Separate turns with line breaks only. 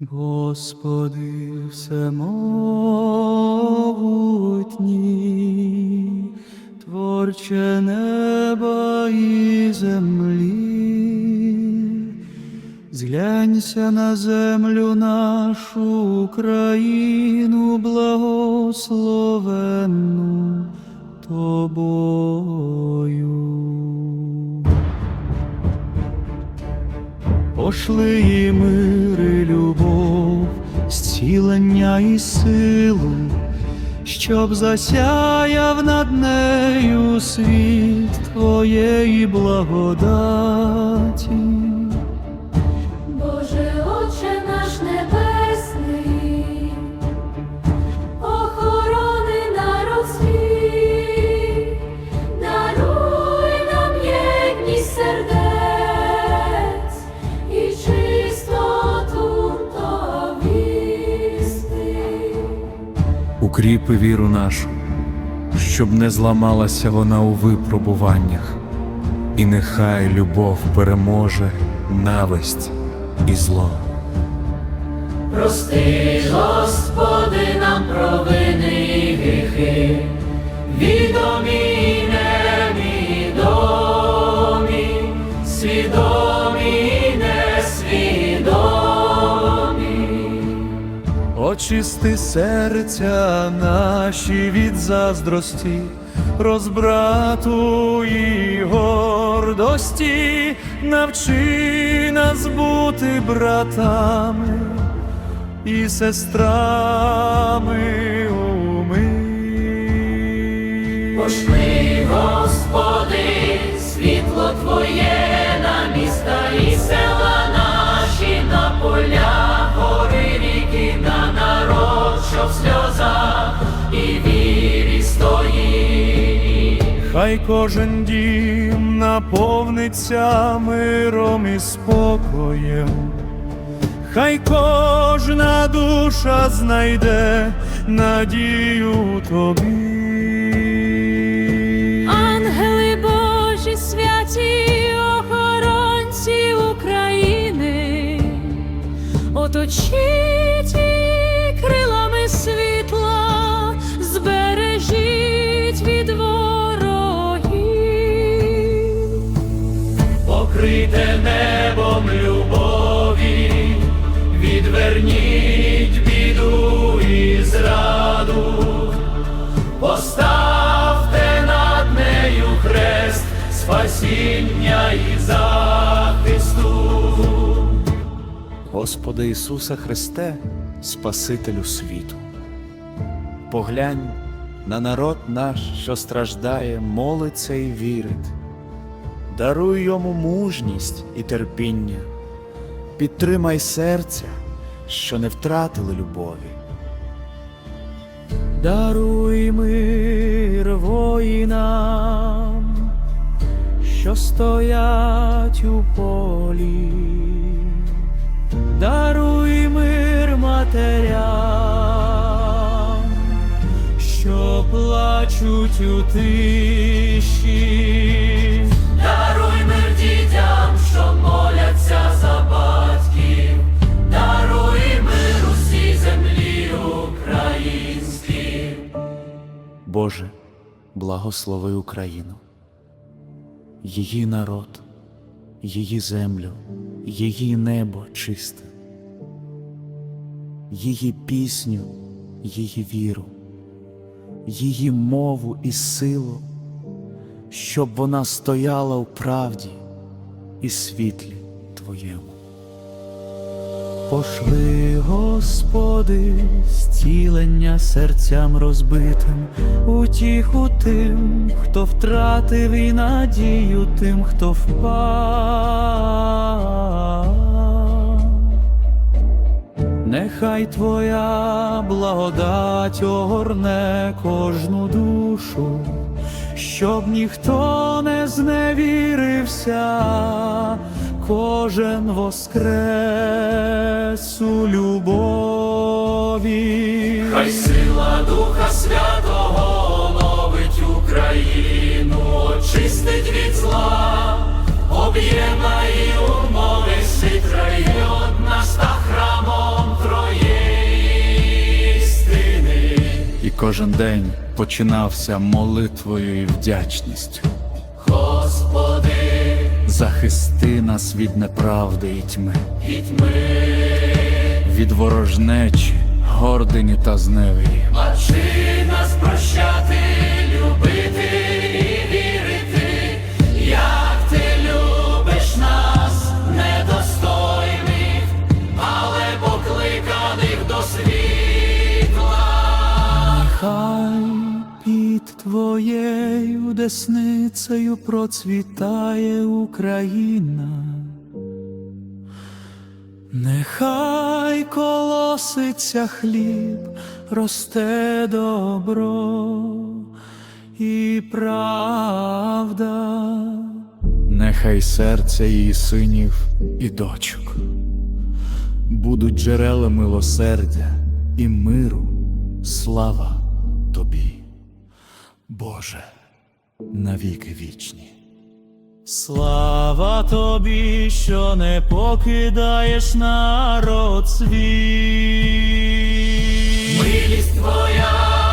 Господи всемогутній, творче неба і землі, зглянься на землю нашу Україну благословенну Тобою. Пошли і любов, зцілення і силу, щоб засяяв над нею світ Твоєї благодаті.
Боже, Отче наш небесний,
Укріпи віру нашу, щоб не зламалася вона у випробуваннях, і нехай любов переможе нависть і зло.
Прости, Господи, нам провини гріхи, відомі
Очисти серця наші від заздрості, розбрату і гордості, навчи нас бути братами і сестрами у.
Пошли, Господи, світло Твоє на міста і села в сльозах і вірі стоїть.
Хай кожен дім наповниться миром і спокоєм, хай кожна душа знайде надію тобі.
Ангели Божі святі охоронці України, оточіть
Господи Ісусе Христе, Спасителю світу. Поглянь на народ наш, що страждає, молиться і вірить. Даруй йому мужність і терпіння, підтримай серця, що не втратили любові. Даруй мир воїнам, що стоять у полі. Даруй мир матерям, що плачуть у тиші.
Даруй мир дітям, що моляться за батьків, даруй мир усій землі українській.
Боже, благослови Україну, її народ, її землю, її небо чисте, її пісню, її віру, її мову і силу, щоб вона стояла у правді і світлі Твоєму. Пошли, Господи, зцілення серцям розбитим, утіху тим, хто втратив і надію тим, хто впав. Нехай Твоя благодать огорне кожну душу, щоб ніхто не зневірився, кожен воскрес у любові,
хай сила Духа Святого оновить Україну, очистить від зла, об'єднає умовиси район нас та храмом Твоєї істини.
І кожен день починався молитвою і вдячністю.
Господь
Захисти нас від неправди і тьми,
і тьми,
від ворожнечі, гордині та зневі.
Навчи нас
твоєю десницею процвітає Україна. Нехай колоситься хліб, росте добро і правда. Нехай серця її синів і дочок будуть джерела милосердя і миру. Слава тобі, Боже, навіки вічні. Слава тобі, що не покидаєш народ свій.
Милість Твоя